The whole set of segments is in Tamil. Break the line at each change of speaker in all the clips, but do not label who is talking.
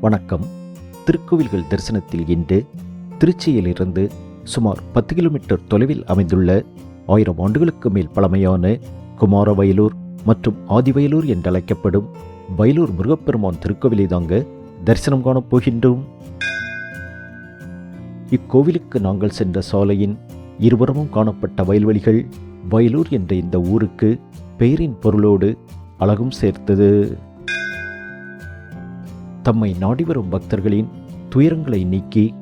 வணக்கம். திருக்கோவில்கள் தரிசனத்தில் இன்று திருச்சியிலிருந்து சுமார் பத்து கிலோமீட்டர் தொலைவில் அமைந்துள்ள ஆயிரம் ஆண்டுகளுக்கு மேல் பழமையான குமாரவயலூர் மற்றும் ஆதிவயலூர் என்றழைக்கப்படும் வயலூர் முருகப்பெருமான் திருக்கோவிலை தாங்க தரிசனம் காணப் போகின்றோம். இக்கோவிலுக்கு நாங்கள் சென்ற சாலையின் இருபுறமும் காணப்பட்ட வயல்வெளிகள் வயலூர் என்ற இந்த ஊருக்கு பெயரின் பொருளோடு அழகும் சேர்த்தது. தம்மை நாடிவரும் பக்தர்களின் துயரங்களை நீக்கி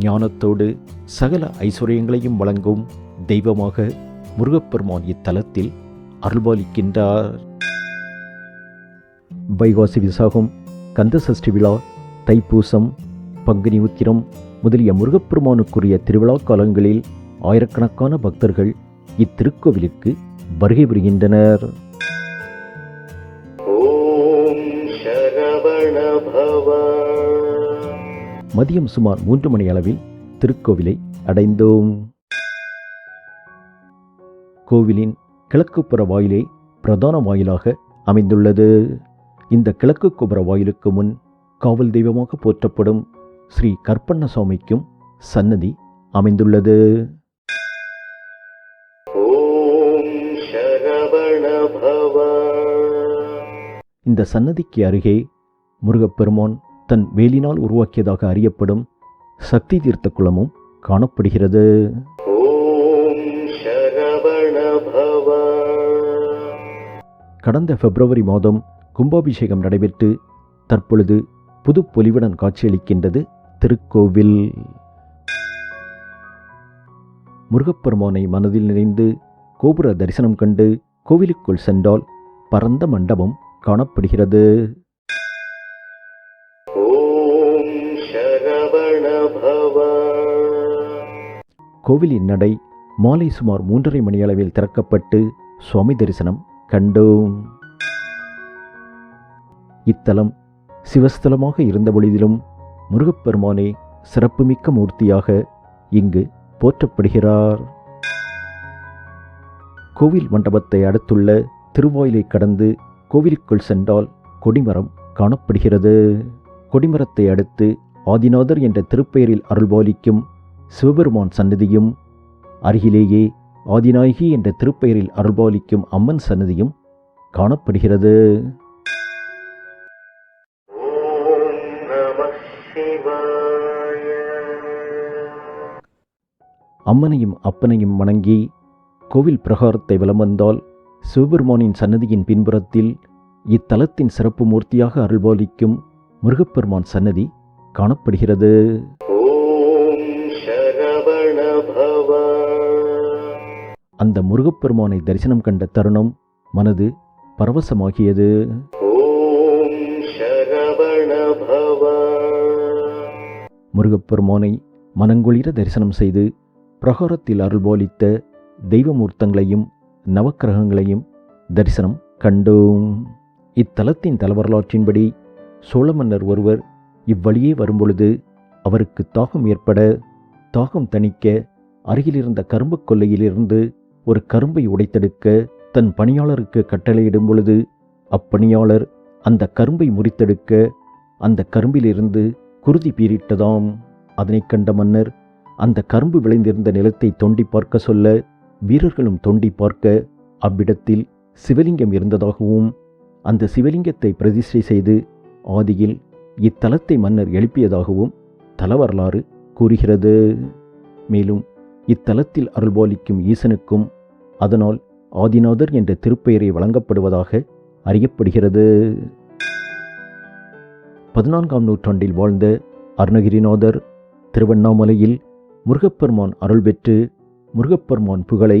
ஞானத்தோடு சகல ஐஸ்வர்யங்களையும் வழங்கும் தெய்வமாக முருகப்பெருமான் இத்தலத்தில் அருள்பாலிக்கின்றார். வைகாசி விசாகம் கந்தசஷ்டி விழா தைப்பூசம் பங்குனி உத்திரம் முதலிய முருகப்பெருமானுக்குரிய திருவிழா காலங்களில் ஆயிரக்கணக்கான பக்தர்கள் இத்திருக்கோவிலுக்கு வருகை புரிகின்றனர். மதியம் சுமார் மூன்று மணி அளவில் திருக்கோவிலை அடைந்தோம். கோவிலின் கிழக்குப்புற வாயிலே பிரதான வாயிலாக அமைந்துள்ளது. இந்த கிழக்கு கோபுர வாயிலுக்கு முன் காவல் தெய்வமாக போற்றப்படும் ஸ்ரீ கற்பண்ணசாமிக்கும் சன்னதி அமைந்துள்ளது. இந்த சன்னதிக்கு அருகே முருகப்பெருமான் தன் வேலினால் உருவாக்கியதாக அறியப்படும் சக்தி தீர்த்த குளமும் காணப்படுகிறது. கடந்த பிப்ரவரி மாதம் கும்பாபிஷேகம் நடைபெற்று தற்பொழுது புது பொலிவுடன் காட்சியளிக்கின்றது திருக்கோவில். முருகப்பெருமானை மனதில் நிறைந்து கோபுர தரிசனம் கண்டு கோவிலுக்குள் சென்றால் பரந்த மண்டபம் காணப்படுகிறது. கோவிலின் நடை மாலை சுமார் மூன்றரை மணியளவில் திறக்கப்பட்டு சுவாமி தரிசனம் கண்டோம். இத்தலம் சிவஸ்தலமாக இருந்த பொழுதிலும் முருகப்பெருமானே சிறப்புமிக்க மூர்த்தியாக இங்கு போற்றப்படுகிறார். கோவில் மண்டபத்தை அடுத்துள்ள திருவாயிலை கடந்து கோவிலுக்குள் சென்றால் கொடிமரம் காணப்படுகிறது. கொடிமரத்தை அடுத்து ஆதிநாதர் என்ற திருப்பெயரில் அருள்பாலிக்கும் சிவபெருமான் சன்னதியும் அருகிலேயே ஆதிநாயகி என்ற திருப்பெயரில் அருள்பாலிக்கும் அம்மன் சன்னதியும் காணப்படுகிறது. அம்மனையும் அப்பனையும் வணங்கி கோவில் பிரகாரத்தை வலம் வந்தால் சிவபெருமானின் சன்னதியின் பின்புறத்தில் இத்தலத்தின் சிறப்பு மூர்த்தியாக அருள்பாலிக்கும் முருகப்பெருமான் சன்னதி காணப்படுகிறது. அந்த முருகப்பெருமானை தரிசனம் கண்ட தருணம் மனது பரவசமாகியது. முருகப்பெருமானை மனங்குளிர தரிசனம் செய்து பிரகாரத்தில் அருள்போலித்த தெய்வமூர்த்தங்களையும் நவக்கிரகங்களையும் தரிசனம் கண்டோம். இத்தலத்தின் தலவரலாற்றின்படி சோழ மன்னர் ஒருவர் இவ்வழியே வரும்பொழுது அவருக்கு தாகம் ஏற்பட தாகம் தணிக்க அருகிலிருந்த கரும்புக் கொல்லையிலிருந்து ஒரு கரும்பை உடைத்தெடுக்க தன் பணியாளருக்கு கட்டளையிடும் பொழுது அப்பணியாளர் அந்த கரும்பை முறித்தெடுக்க அந்த கரும்பிலிருந்து குருதி பீரிட்டதாம் அதனைக் கண்ட மன்னர் அந்த கரும்பு விளைந்திருந்த நிலத்தை தோண்டி பார்க்க சொல்ல வீரர்களும் தோண்டி பார்க்க அவ்விடத்தில் சிவலிங்கம் இருந்ததாகவும் அந்த சிவலிங்கத்தை பிரதிஷ்டை செய்து ஆதியில் இத்தலத்தை மன்னர் எழுப்பியதாகவும் தலவரலாறு கூறுகிறது. மேலும் இத்தலத்தில் அருள்பாலிக்கும் ஈசனுக்கும் அதனால் ஆதிநாதர் என்ற திருப்பெயரை வழங்கப்படுவதாக அறியப்படுகிறது. பதினான்காம் நூற்றாண்டில் வாழ்ந்த அருணகிரிநாதர் திருவண்ணாமலையில் முருகப்பெருமான் அருள் பெற்று முருகப்பெருமான் புகழை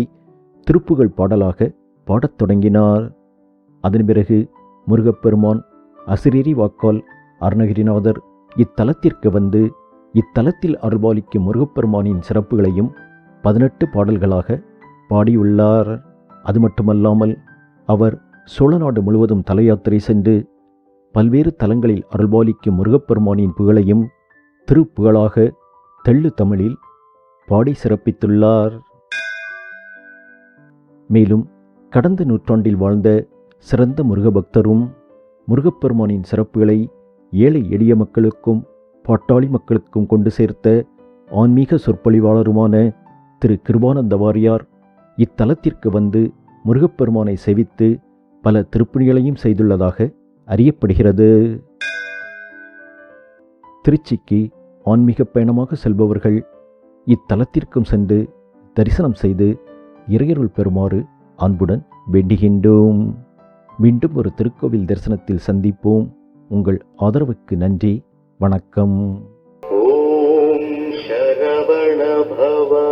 திருப்புகழ் பாடலாக பாடத் தொடங்கினார். அதன் பிறகு முருகப்பெருமான் அசிரீரி வாக்கால் அருணகிரிநாதர் இத்தலத்திற்கு வந்து இத்தலத்தில் அருள்பாலிக்கும் முருகப்பெருமானின் சிறப்புகளையும் பதினெட்டு பாடல்களாக பாடியுள்ளார். அது மட்டுமல்லாமல் அவர் சோழநாடு முழுவதும் தலையாத்திரை சென்று பல்வேறு தலங்களில் அருள்பாலிக்கும் முருகப்பெருமானின் புகழையும் திருப்புகழாக தெள்ளு தமிழில் பாடி சிறப்பித்துள்ளார். மேலும் கடந்த நூற்றாண்டில் வாழ்ந்த சிறந்த முருக பக்தரும் முருகப்பெருமானின் சிறப்புகளை ஏழை எளிய மக்களுக்கும் பாட்டாளி மக்களுக்கும் கொண்டு சேர்த்த ஆன்மீக சொற்பொழிவாளருமான திரு கிருபானந்த வாரியார் இத்தலத்திற்கு வந்து முருகப்பெருமானை செவித்து பல திருப்பணிகளையும் செய்துள்ளதாக அறியப்படுகிறது. திருச்சிக்கு ஆன்மீக பயணமாக செல்பவர்கள் இத்தலத்திற்கும் சென்று தரிசனம் செய்து இறையருள் பெறுமாறு அன்புடன் வேண்டுகின்றோம். மீண்டும் ஒரு திருக்கோவில் தரிசனத்தில் சந்திப்போம். உங்கள் ஆதரவுக்கு நன்றி. வணக்கம்.
ஓம் சரவண பவ